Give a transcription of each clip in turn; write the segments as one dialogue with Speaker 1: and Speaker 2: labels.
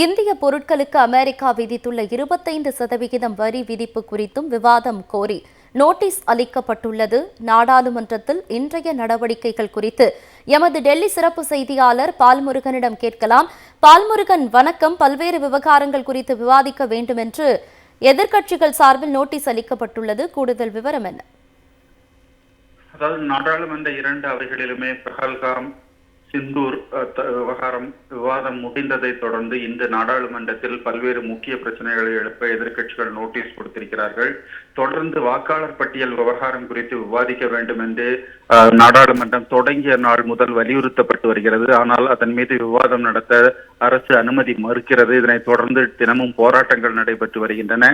Speaker 1: இந்திய பொருட்களுக்கு அமெரிக்கா விதித்துள்ள இருபத்தைந்து சதவிகிதம் வரி விதிப்பு குறித்தும் விவாதம் கோரி நோட்டீஸ் அளிக்கப்பட்டுள்ளது. நாடாளுமன்றத்தில் இன்றைய நடவடிக்கைகள் குறித்து எமது டெல்லி சிறப்பு செய்தியாளர் பால்முருகனிடம் கேட்கலாம். பால்முருகன் வணக்கம். பல்வேறு விவகாரங்கள் குறித்து விவாதிக்க வேண்டும் என்று எதிர்க்கட்சிகள் சார்பில் நோட்டீஸ் அளிக்கப்பட்டுள்ளது. கூடுதல் விவரம் என்ன?
Speaker 2: அதாவது நாடாளுமன்ற இரண்டு அவைகளிலுமே பஹல்காம் சிந்தூர் விவகாரம் விவாதம் முடிந்ததை தொடர்ந்து இந்த நாடாளுமன்றத்தில் பல்வேறு முக்கிய பிரச்சனைகளை எழுப்ப எதிர்க்கட்சிகள் நோட்டீஸ் கொடுத்திருக்கிறார்கள். தொடர்ந்து வாக்காளர் பட்டியல் விவகாரம் குறித்து விவாதிக்க வேண்டும் என்று நாடாளுமன்றம் தொடங்கிய நாள் முதல் வலியுறுத்தப்பட்டு வருகிறது. ஆனால் அதன் மீது விவாதம் நடத்த அரசு அனுமதி மறுக்கிறது. இதனை தொடர்ந்து தினமும் போராட்டங்கள் நடைபெற்று வருகின்றன.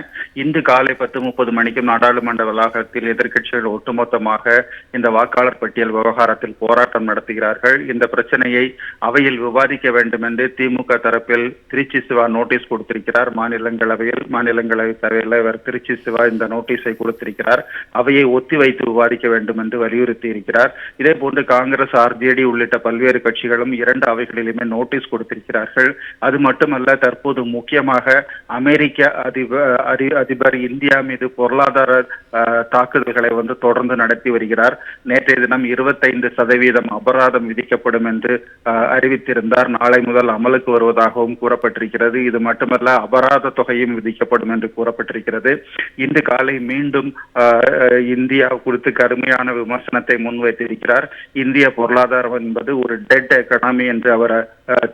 Speaker 2: இன்று காலை பத்து முப்பது மணிக்கும் நாடாளுமன்ற வளாகத்தில் எதிர்க்கட்சிகள் ஒட்டுமொத்தமாக இந்த வாக்காளர் பட்டியல் விவகாரத்தில் போராட்டம் நடத்துகிறார்கள். இந்த பிரச்சனையை அவையில் விவாதிக்க வேண்டும் என்று திமுக தரப்பில் திருச்சி சிவா நோட்டீஸ் கொடுத்திருக்கிறார். மாநிலங்களவையில் மாநிலங்களவை தலைவர் திருச்சி சிவா இந்த நோட்டீஸை கொடுத்திருக்கிறார். அவையை ஒத்திவைத்து விவாதிக்க வேண்டும் என்று வலியுறுத்தி இருக்கிறார் இதே போன்று காங்கிரஸ் ஆர்ஜேடி உள்ளிட்ட பல்வேறு கட்சிகளும் இரண்டு அவைகளிலுமே நோட்டீஸ் கொடுத்திருக்கிறார்கள். அது மட்டுமல்ல தற்போது முக்கியமாக அமெரிக்க அதிபர் அதிபர் இந்தியா மீது பொருளாதார தாக்குதல்களை வந்து தொடர்ந்து நடத்தி வருகிறார். நேற்றைய தினம் இருபத்தைந்து சதவீதம் அபராதம் விதிக்கப்படும் என்று அறிவித்திருந்தார். நாளை முதல் அமலுக்கு வருவதாகவும் கூறப்பட்டிருக்கிறது. இது மட்டுமல்ல அபராத தொகையும் விதிக்கப்படும் என்று கூறப்பட்டிருக்கிறது. இன்று காலை மீண்டும் இந்தியா குறித்து கடுமையான விமர்சனத்தை முன்வைத்திருக்கிறார். இந்திய பொருளாதாரம் என்பது ஒரு டெட் எக்கனாமி என்று அவர்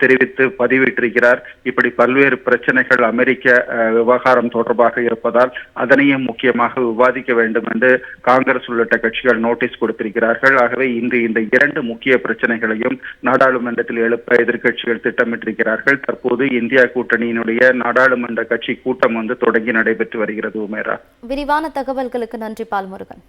Speaker 2: தெரிவித்து பதிவிட்டிருக்கிறார். இப்படி பல்வேறு பிரச்சனைகள் அமெரிக்க விவகாரம் தொடர்பாக இருப்பதால் அதனையும் முக்கியமாக விவாதிக்க வேண்டும் என்று காங்கிரஸ் உள்ளிட்ட கட்சிகள் நோட்டீஸ் கொடுத்திருக்கிறார்கள். ஆகவே இன்று இந்த இரண்டு முக்கிய பிரச்சனைகளையும் நாடாளுமன்றத்தில் எழுப்ப எதிர்க்கட்சிகள் திட்டமிட்டிருக்கிறார்கள். தற்போது இந்தியா கூட்டணியினுடைய நாடாளுமன்ற கட்சி கூட்டம் வந்து தொடங்கி நடைபெற்று வருகிறது உமேரா.
Speaker 1: விரிவான தகவல்களுக்கு நன்றி பால்முருகன்.